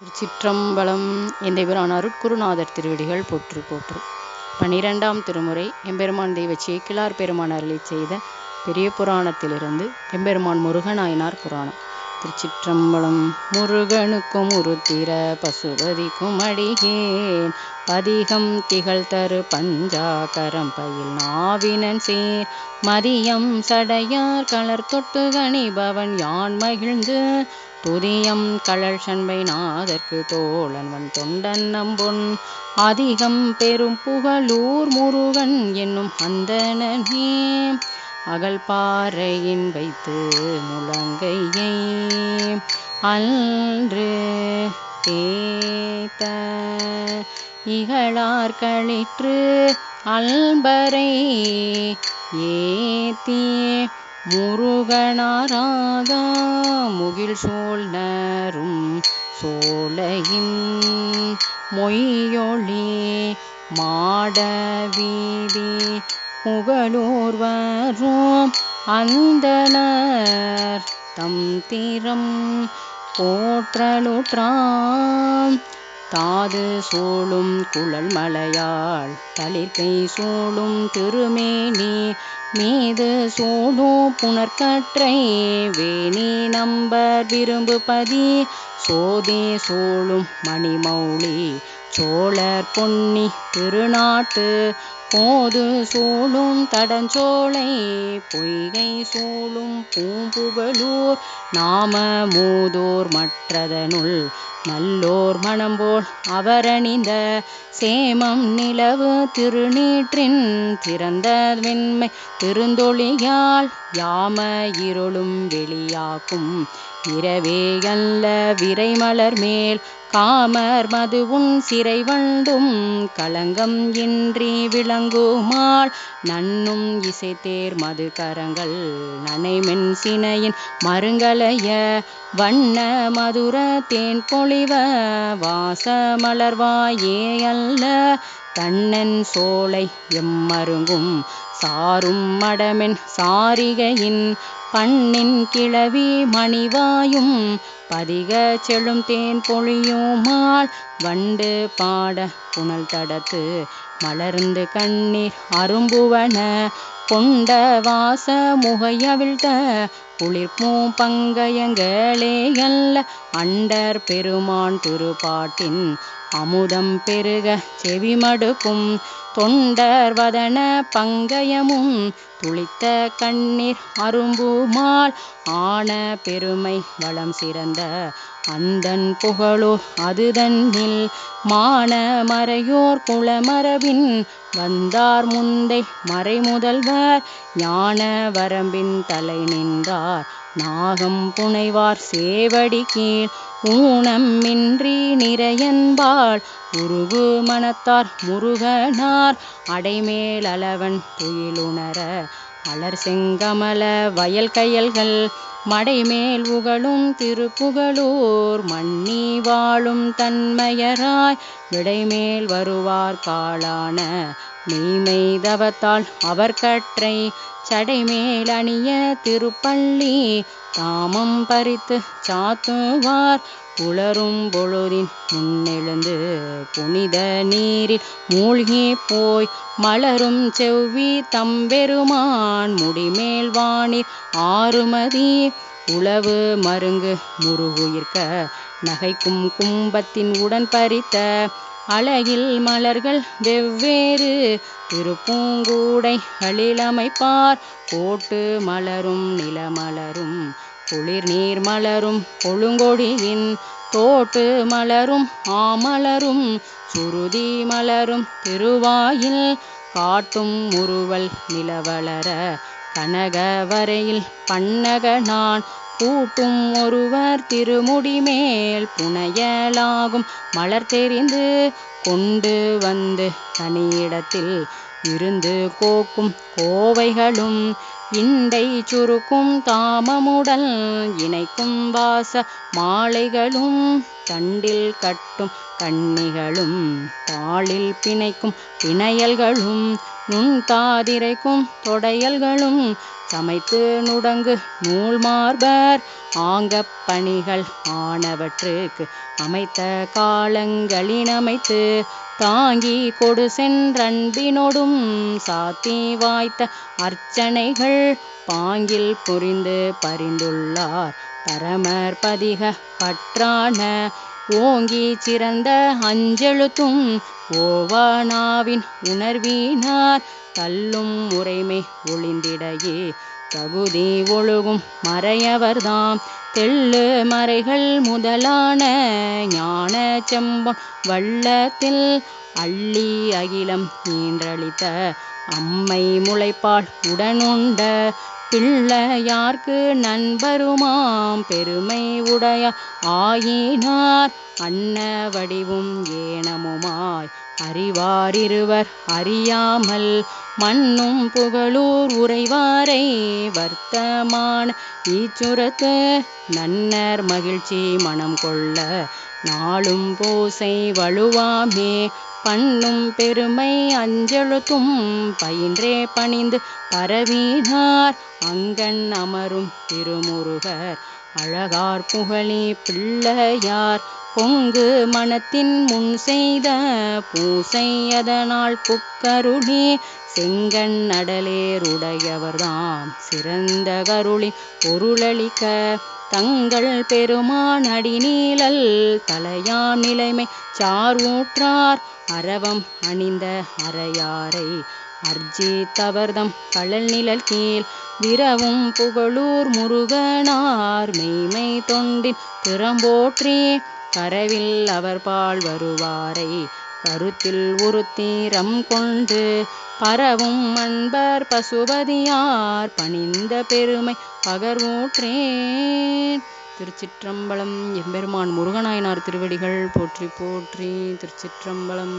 திருச்சிற்றம்பலம் எந்தைபிரான் அருட்குருநாதர் திருவடிகள் போற்று போற்று. பனிரெண்டாம் திருமுறை எம்பெருமான் தெய்வ சேக்கிலார் பெருமான் அருளை செய்த பெரிய புராணத்திலிருந்து எம்பெருமான் முருகனாயினார் புராணம். திருச்சிற்றம்பலம் முருகனுக்கும் உருத்திர பசுபதிக்கும் அடிகேன். பதிகம் திகழ் தரு பஞ்சாகரம் பயில் நாவினன் சேர். மதியம் சடையார் கலர் தொட்டு கணிபவன் யான் மகிழ்ந்து துதியம் கழல் சண்பை நாதற்கு தோழன்வன் தொண்டன் நம்பொன். அதிகம் பெரும் புகழூர் முருகன் என்னும் அந்தனே அகல் பாறையின் வைத்து முழங்கையை அன்று தேத்த இகழார் களிற்று அல்பரை ஏத்தி முருகனாராதா முகில் சோழ்நரும் சோலையின் மொய்யொளி மாட வீதி புகழூர் வரும் அந்தனர் தம் தீரம் போற்றலுற்றாம். தாது சூழும் குழல் மலையாள் தளிர்கை சூழும் திருமேனி மீது சூழும் புனர்கற்றை வேணி நம்பர் விரும்புபதி சோதி சூழும் மணிமௌளி சோழர் பொன்னி திருநாட்டு போது சூழும் தடஞ்சோலை பொய்கை சூழும் பூம்புகழூர் நாம மூதோர் மற்றதனுள் நல்லோர் மணம்போல் அவரணிந்த சேமம் நிலவு திருநீற்றின் திறந்த வெண்மை திருந்தொழியால் யாம இருளும் வெளியாக்கும் இரவே அல்ல விரைமலர் மேல். காமர் மதுவும் சிறை வண்டும். களங்கம் இன்றி விளங்குமாள். நன்னும் இசைத்தேர் மது கரங்கள். நனைமென் சினையின் மருங்கலைய வண்ண மதுர தேன் பொழிவ. வாச மலர்வாயே அல்ல தன்னன் சோலை எம்மருங்கும் சாரும் மடமென் சாரிகையின் பண்ணின் கிளவி மணிவாயும் பதிக செழும் தேன் பொழியுமாள் வண்டு பாட புனல் தடத்து மலர்ந்து கண்ணீர் அரும்புவன கொண்ட வாச முகையவிழ்த்த குளிர்பூ பங்கயங்களே அல்ல அண்டர் பெருமான் திருப்பாட்டின் அமுதம் பெருக செவிமடுக்கும் தொண்டர் வதன பங்கயமும் துளித்த கண்ணீர் அரும்புமாள் ஆன பெருமை வளம் சிறந்த அந்தன் புகழோர் அதுதன்னில் மான மறையோர் குளமரபின் வந்தார் முந்தை மறைமுதல்வர். ஞான வரம்பின் தலை நின்றார். நாகம் புனைவார் சேவடி கீழ். ஊனமின்றி நிறையன்பாள் உருகு மனத்தார் முருகனார். அடைமேல் அளவன் துயிலுணர மலர் செங்கமல வயல் கயல்கள் மடைமேல் உகழும் திருப்புகழூர். மண்ணி வாழும் தன்மையராய் விடைமேல் வருவார் காளான மெய்மை அவர் கற்றை சடைமேலணிய திருப்பள்ளி தாமம் பறித்து சாத்துவார். உளரும் பொழுதின் முன்னெழுந்து புனித நீரில் மூழ்கி போய் மலரும் செவ்வி தம்பெருமான் முடிமேல் வானில் ஆறுமதி உளவு மருங்கு முருகுயிர்க்க நகைக்கும் கும்பத்தின் உடன் பறித்த அழகில் மலர்கள் வெவ்வேறு திருப்பூங்கூடை அமைப்பார் கோட்டு மலரும் நிலமலரும் குளிர் நீர் மலரும் கொழுங்கொடியின் தோட்டு மலரும் ஆமலரும் சுருதி மலரும் திருவாயில் காட்டும் முறுவல் நிலவளர கனகவரையில் பன்னகனான் கூட்டும் ஒருவர் திருமுடி மேல் புனையலாகும். மலர் தெரிந்து கொண்டு வந்து தனியிடத்தில் இருந்து கோக்கும் கோவைகளும் இண்டை சுருக்கும் தாமமுடல் இணைக்கும் வாச மாலைகளும் தண்டில் கட்டும் கண்ணிகளும் தாளில் பிணைக்கும் பிணையல்களும் நுண் தாதிரைக்கும் தொடையல்களும் சமைத்து நுடங்கு நூல் மார்பர். ஆங்கப் பணிகள் ஆனவற்றுக்கு அமைத்த காலங்களினமைத்து தாங்கி கொடு சென்றன்பினொடும் சாத்தி வாய்த்த அர்ச்சனைகள் பாங்கில் புரிந்து பரிந்துள்ளார். பரமர் பதிக பற்றான ஓங்கி சிறந்த அஞ்செழுத்தும் ஓவானாவின் உணர்வினார் தள்ளும் முறைமை ஒளிந்திடையே. தகுதி ஒழுகும் மறையவர்தாம். தெள்ளு மறைகள் முதலான ஞான செம்பொன் வள்ளத்தில் அள்ளி அகிலம் நீன்றளித்த அம்மை முளைப்பால் உடனுண்ட பிள்ளையார்க்கு நண்பருமாம் பெருமை உடைய ஆயினார். அன்ன வடிவும் ஏனமுமாய். அறிவாரிருவர் அறியாமல் மண்ணும் புகழூர் உறைவாரை வர்த்தமான. ஈச்சுரத்து நன்னர் மகிழ்ச்சி மனம் கொள்ள நாளும் பூசை வலுவாமே. பண்ணும் பெருமை அஞ்செழுத்தும் பயின்றே பணிந்து பரவினார். அங்கன் அமரும் திருமுருகர் அழகார் புகழி பிள்ளையார். பொங்கு மனத்தின் முன் செய்த பூசை அதனால் புக்கருளி. செங்கண் அடலேருடையவர்தாம் சிறந்த கருளி பொருளளிக்க தங்கள் பெருமானடி நீழல் தலையான் நிலைமை சார் ஊற்றார். அரவம் அணிந்த அறையாரை அர்ஜித்தவர்தம் கழல் நிழல் கீழ் விரவும் புகழூர் முருகனார். மெய்மை தொண்டின் திறம்போற்றி கரவில் அவர் பால் வருவாரை. கருத்தில் உருத்தீரம் கொண்டு பரவும் அன்பர் பசுபதியார். பணிந்த பெருமை பகர்வோற்றேன். திருச்சிற்றம்பலம் எம்பெருமான் முருகநாயனார் திருவடிகள் போற்றி போற்றி திருச்சிற்றம்பலம்